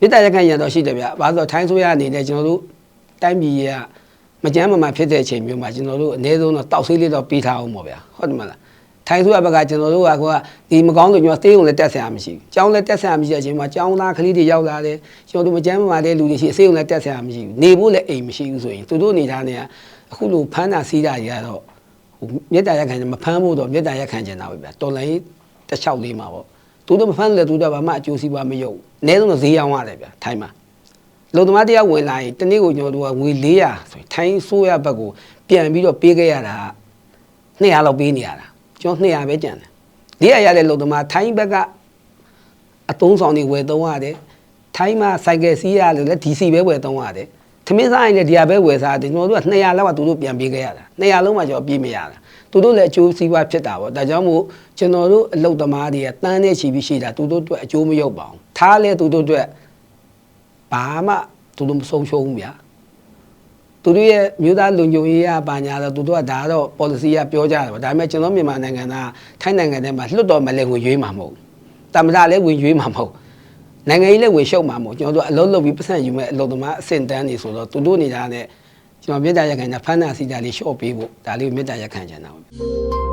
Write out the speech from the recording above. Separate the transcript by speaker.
Speaker 1: မေတ္တာရက်ခံရတော့ရှိတယ်ဗျ။ဘာလို့လဲဆိုတော့ထိုင်းဆိုရအနေနဲ့ကျွန်တော်တို့တိုင်းပြည်ကမကြမ်းမမှန်ဖြစ်တဲ့အချိန်မျိုးမှာကျွန်တော်တို့အနည်းဆုံးတော့တောက်ဆေးလေးတော့ပြီးထားအောင်ပေါ့ဗျာ။ဟုတ်တယ်မလား။ထိုင်းဆိုရဘက်ကကျွန်တော်တို့ကကဒီမကောင်းဆိုကျွန်တော်သေးုံလည်းတက်ဆရာမရှိဘူး။ကျောင်းလည်းတက်ဆရာမရှိတဲ့အချိန်မှာကျောင်းသားကလေးတွေရောက်လာတယ်။ကျွန်တော်တို့မကြမ်းမမှန်တဲ့လူတွေရှိဆေးုံလည်းတက်ဆရာမရှိဘူး။နေဖို့လည်းအိမ်မရှိဘူးဆိုရင်သူတို့အနေထားနဲ့အခုလိုဖမ်းတာစီးတာတွေကတော့ဟိုမေတ္တာရက်ခံမဖမ်းဖို့တော့မေတ္တာရက်ခံကျင်တာပဲဗျာ။တော်လိုင်းတစ်လျှောက်လေးမှာပေါ့။ သူတို့မဖမ်းလည်းသူတို့ကဘာမှအကျိုးစီးပွားမရုပ်ဘူး။အနည်းဆုံးတော့ဈေးရောင်းရတယ်ဗျာထိုင်းမှာ။လုံသမားတရားဝင်လာရင်တနေ့ကိုကျွန်တော်တို့ကငွေ400ဆိုရင်ထိုင်းဆိုးရဘက်ကိုပြန်ပြီးတော့ပေးခဲ့ရတာ200လောက်ပေးနေရတာကျွန်တော်200ပဲကြံတယ်400ရတဲ့လုံသမားထိုင်းဘက်ကအတုံးဆောင်တွေဝယ်သုံးရတယ်ထိုင်းမှာစိုက်ကယ်စီးရတယ်လည်း DC ပဲဝယ်သုံးရတယ်သမင်းစားရင်လည်းဒီဟာပဲဝယ်စားတယ်ကျွန်တော်တို့က200လောက်ကသူတို့ပြန်ပေးခဲ့ရတာ200လုံးမှကျွန်တော်ပြေးမရတာ သူတို့လည်းအကျိုးစီးပွားဖြစ်တာပေါ့ဒါကြောင့်မို့ကျွန်တော်တို့အလုတ်သမားတွေကတန်းနဲ့ချီပြီးရှိတာသူတို့အတွက်အကျိုးမရောက်ပါဘူးထားလဲသူတို့အတွက်ဘာမှသူတို့မဆုံးရှုံးဘူးဗျာသူတို့ရဲ့မြို့သားလူညုံရေးရပါညာတော့သူတို့ကဒါကတော့ policy ကပြောကြတယ်ပေါ့ဒါပေမဲ့ကျွန်တော်မြန်မာနိုင်ငံသားထိုင်းနိုင်ငံထဲမှာလွတ်တော်မလဲဝင်ရွေးမှာမဟုတ်တမရလည်းဝင်ရွေးမှာမဟုတ်နိုင်ငံရေးလည်းဝင်ရှုပ်မှာမဟုတ်ကျွန်တော်တို့အလုံးလုံးပြီးပတ်စံယူမဲ့အလုံးသမားအဆင့်တန်းနေဆိုတော့သူတို့နေတာနဲ့ ကျွန်တော်မြေတားရခံတာဖမ်းတာစီတာလေးရှော့ပေးဖို့ဒါလေးကိုမြေတားရခံချင်တာပေါ့